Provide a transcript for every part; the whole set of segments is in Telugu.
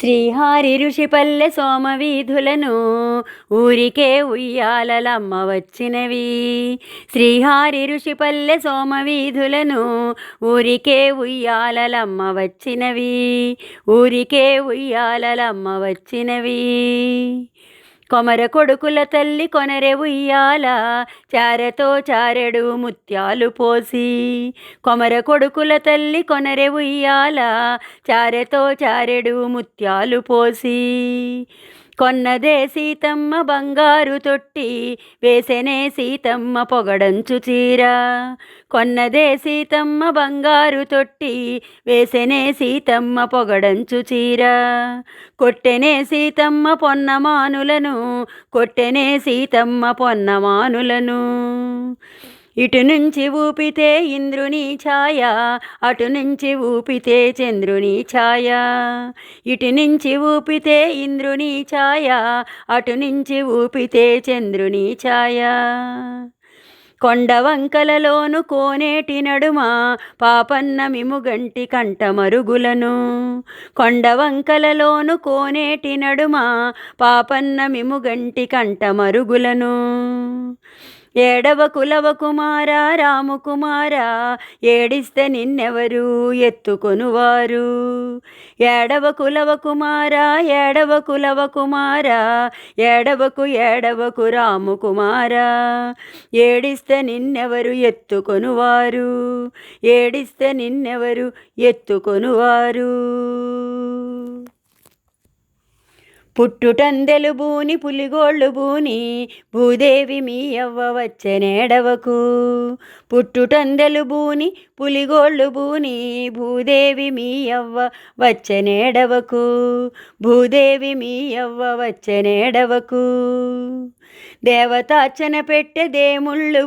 శ్రీహారి ఋషిపల్లె సోమవీధులను ఊరికే ఉయ్యాలలమ్మ వచ్చినవి. శ్రీహారి ఋషిపల్లె సోమవీధులను ఊరికే ఉయ్యాలలమ్మ వచ్చినవి. ఊరికే ఉయ్యాలలమ్మ వచ్చినవి. కొమర కొడుకుల తల్లి కొనరె ఉయ్యాల చారతో చారెడు ముత్యాలు పోసి. కొమర కొడుకుల తల్లి కొనరె ఉయ్యాల చారెతో చారెడు ముత్యాలు పోసి. కొన్నదే సీతమ్మ బంగారు తొట్టి వేసెనే సీతమ్మ పొగడంచు చీర. కొన్నదే సీతమ్మ బంగారు తొట్టి వేసెనే సీతమ్మ పొగడంచు చీర. కొట్టెనే సీతమ్మ పొన్నమానులను కొట్టెనే సీతమ్మ పొన్నమానులను ఇటు నుంచి ఊపితే ఇంద్రుని ఛాయ అటు నుంచి ఊపితే చంద్రుని ఛాయ. ఇటు నుంచి ఊపితే ఇంద్రుని ఛాయ అటు నుంచి ఊపితే చంద్రుని ఛాయ. కొండ వంకలలోను కోనేటి నడుమ పాపన్న మిముగంటి కంట మరుగులను. కొండ వంకలలోను కోనేటి నడుమ పాపన్న మిముగంటి కంట మరుగులను. ఏడవ కులవ కుమార రాము కుమార ఏడిస్తే నిన్నెవరు ఎత్తుకొనువారు? ఏడవ కులవ కుమార ఏడవ కులవ కుమార ఏడవకు ఏడవకు రాము కుమార ఏడిస్తే నిన్నెవరు ఎత్తుకొనువారు? ఏడిస్తే నిన్నెవరు ఎత్తుకొనువారు? పుట్టుటందెలు బూని పులిగోళ్ళు బూని భూదేవి మీ అవ్వ వచ్చెనేడవకు పుట్టుటందెలు బూని పులిగోళ్ళు భూని భూదేవి మీ అవ్వ భూదేవి మీ అవ్వ వచ్చెనేడవకు. దేవతార్చన పెట్టె దేముళ్ళు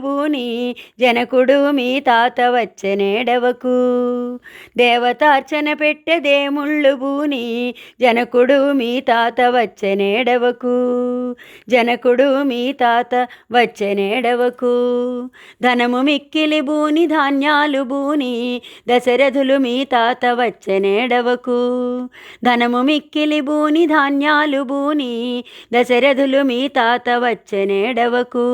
జనకుడు మీ తాత వచ్చనేడవకు. దేవతార్చన పెట్టె దేముళ్ళు భూని జనకుడు మీ తాత వచ్చనేడవకు. జనకుడు మీ తాత వచ్చనేడవకు. ధనము మిక్కిలి భూని ధాన్యాలు బూని దశరథులు మీ తాత వచ్చనేడవకు ధనము మిక్కిలి బూని ధాన్యాలు బూని దశరథులు మీ తాత వచ్చనేడవకు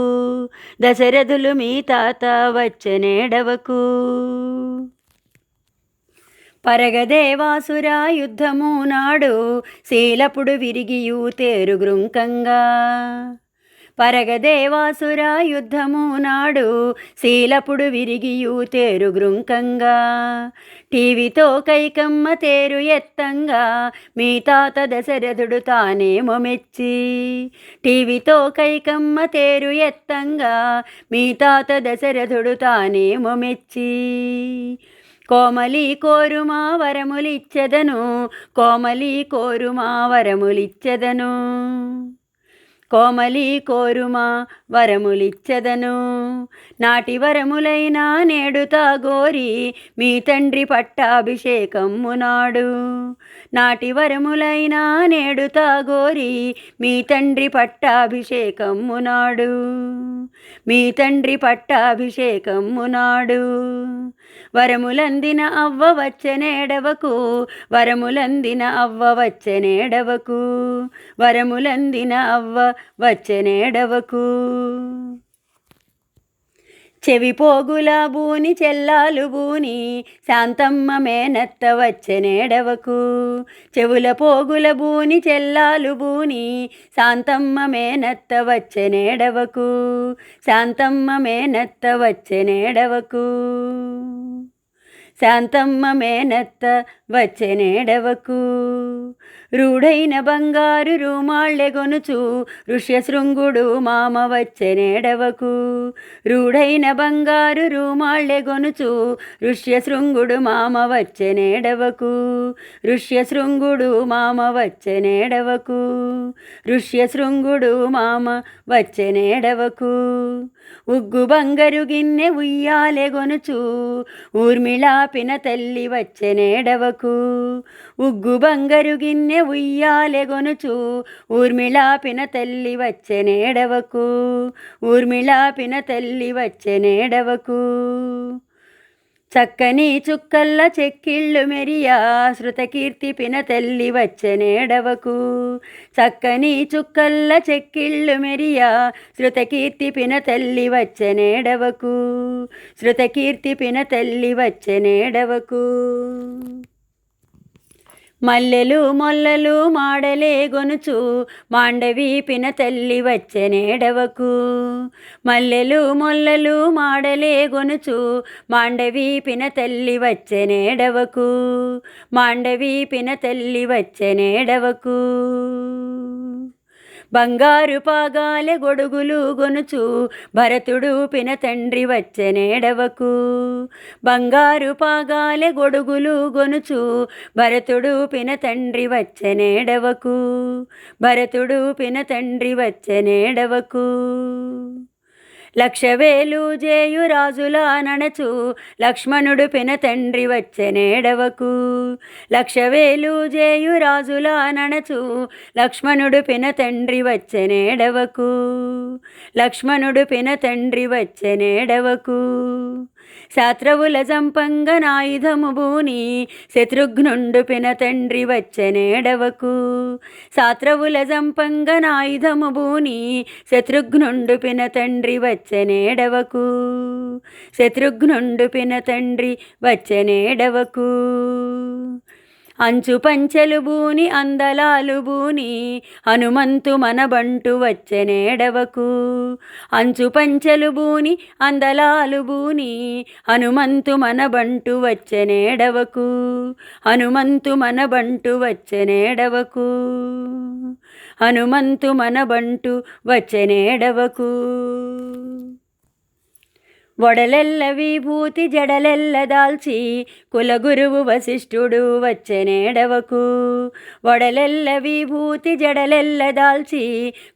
దశరథులు మీ తాత వచ్చనేడవకు పరగదేవాసురా యుద్ధము నాడు శీలపుడు విరిగియు తేరుగృంకంగా పరగదేవాసురా యుద్ధము నాడు శీలపుడు విరిగియు గృంకంగా. టీవీతో కైకమ్మ తేరు ఎత్తంగా మీ తాత దశరథుడు తానేమో మెచ్చి. టీవీతో కైకమ్మ తేరు ఎత్తంగా మీ తాత దశరథుడు తానేమో మెచ్చి. కోమలి కోరుమా వరములిచ్చెదను కోమలి కోరుమా వరములిచ్చెదను. కోమలి కోరుమా వరములిచ్చదను. నాటి వరములైనా నేడు తాగోరి మీ తండ్రి పట్టాభిషేకము నాడు. నాటి వరములైనా నేడు తాగోరి మీ తండ్రి పట్టాభిషేకము నాడు. మీ తండ్రి పట్టాభిషేకము నాడు. వరములందిన అవ్వ వచ్చనేడవకు వరములందిన అవ్వ వచ్చనేడవకు వరములందిన అవ్వ వచ్చనేడవకు చెవి పోగుల బూని చెల్లాలు బూని శాంతమ్మ మేనత్త వచ్చనేడవకు చెవుల పోగుల బూని చెల్లాలు బూని శాంతమ్మ మేనత్త వచ్చనేడవకు శాంతమ్మ మేనత్త వచ్చనేడవకు శాంతమ్మ మేనత్త వచ్చెనేడవకు రూఢైన బంగారు రూమాళ్ళెగొనుచు ఋష్యశృంగుడు మామ వచ్చెనేడవకు రూఢైన బంగారు రూమాళ్ళెగొనుచు ఋష్యశృంగుడు మామ వచ్చెనేడవకు ఋష్యశృంగుడు మామ వచ్చెనేడవకు ఋష్యశృంగుడు మామ వచ్చెనేడవకు ఉగ్గు బంగారు గిన్నె ఉయ్యాలెగొనుచు ఊర్మిళా పిన తల్లి వచ్చెనేడవకు ఉగ్గు బంగరు గిన్నె ఉయ్యాలెగొనుచు ఊర్మిళాపిన పిన తల్లి వచ్చెనేడవకు ఊర్మిళాపిన తల్లి వచ్చెనేడవకు చక్కని చుక్కల్ల చెక్కిళ్ళు మెరియా శృతకీర్తి పిన తల్లి వచ్చనేడవకు చక్కని చుక్కల్ల చెక్కిళ్ళు మెరియా శృతకీర్తి పిన తల్లి వచ్చనేడవకు శృతకీర్తి పిన తల్లి వచ్చనేడవకు మల్లెలు మొల్లలు మాడలే గొనుచు మాండవి పిన తల్లి వచ్చెనేడవకు మల్లెలు మొల్లలు మాడలే గొనుచు మాండవి పిన తల్లి వచ్చెనేడవకు మాండవి పిన తల్లి వచ్చెనేడవకు బంగారు పాగాలె గొడుగులు గొనుచు భరతుడు పిన తండ్రి వచ్చెనేడవకు బంగారు పాగాలె గొడుగులు గొనుచు భరతుడు పిన తండ్రి వచ్చెనేడవకు భరతుడు పిన తండ్రి వచ్చెనేడవకు లక్షవేలు జేయు రాజుల నడచు లక్ష్మణుడు పిన తండ్రి వచ్చెనేడవకు లక్షవేలు జేయు రాజుల నడచు లక్ష్మణుడు పిన తండ్రి వచ్చెనేడవకు లక్ష్మణుడు పిన తండ్రి వచ్చెనేడవకు శాత్రవుల జంపంగనాయుధము భూని శత్రుఘ్నుండు పిన తండ్రి వచ్చనేడవకు శాత్రవుల జంపంగనాయుధము భూని శత్రుఘ్నుండు పిన తండ్రి వచ్చనేడవకు శత్రుఘ్నుండు పిన తండ్రి వచ్చనేడవకు అంచు పంచెలు బూని అందలాలు బూని హనుమంతు మనబంటు వచ్చెనేడవకు అంచు పంచెలు బూని అందలాలు బూని హనుమంతు మనబంటు వచ్చెనేడవకు హనుమంతు మనబంటు వచ్చెనేడవకు హనుమంతు మనబంటు వచ్చెనేడవకు వడలెల్ల విభూతి జడలెల్ల దాల్చి కులగురువు వశిష్ఠుడు వచ్చెనేడవకు వడలెల్ల విభూతి జడలెల్ల దాల్చి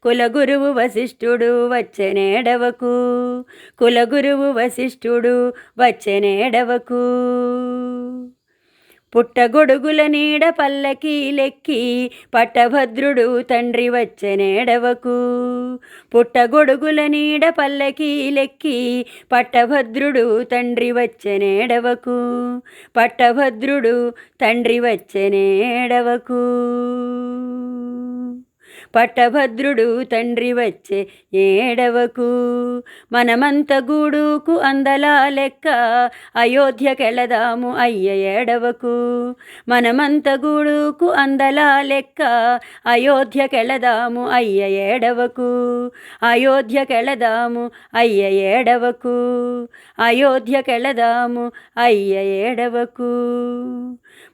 కులగురువు వశిష్ఠుడు వచ్చెనేడవకు కులగురువు వశిష్ఠుడు వచ్చెనేడవకు పుట్టగొడుగుల నీడ పల్లకి లెక్కి పట్టభద్రుడు తండ్రి వచ్చనేడవకు పుట్టగొడుగుల నీడ పల్లకి లెక్కి పట్టభద్రుడు తండ్రి వచ్చనేడవకు పట్టభద్రుడు తండ్రి వచ్చనేడవకు పట్టభద్రుడు తండ్రి వచ్చే ఏడవకు. మనమంత గూడుకు అందలా లెక్క అయోధ్యకెళదాము అయ్య ఏడవకు. మనమంత గూడుకు అందలా లెక్క అయోధ్యకెళదాము అయ్య ఏడవకు. అయోధ్యకెళదాము అయ్య ఏడవకు. అయోధ్యకెళదాము అయ్య ఏడవకు.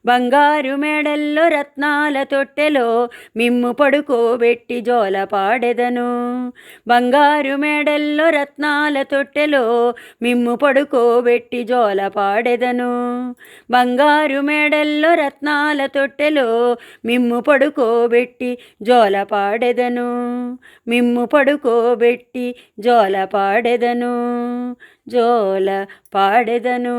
బంగారు మెడల్లో రత్నాల తొట్టెలో మిమ్ము పడుకోబెట్టి జోల పాడెదను. బంగారు మెడల్లో రత్నాల తొట్టెలో మిమ్ము పడుకోబెట్టి జోల పాడెదను. బంగారు మేడల్లో రత్నాల తొట్టెలో మిమ్ము పడుకోబెట్టి జోల పాడెదను. మిమ్ము పడుకోబెట్టి జోల పాడెదను. జోల పాడెదను.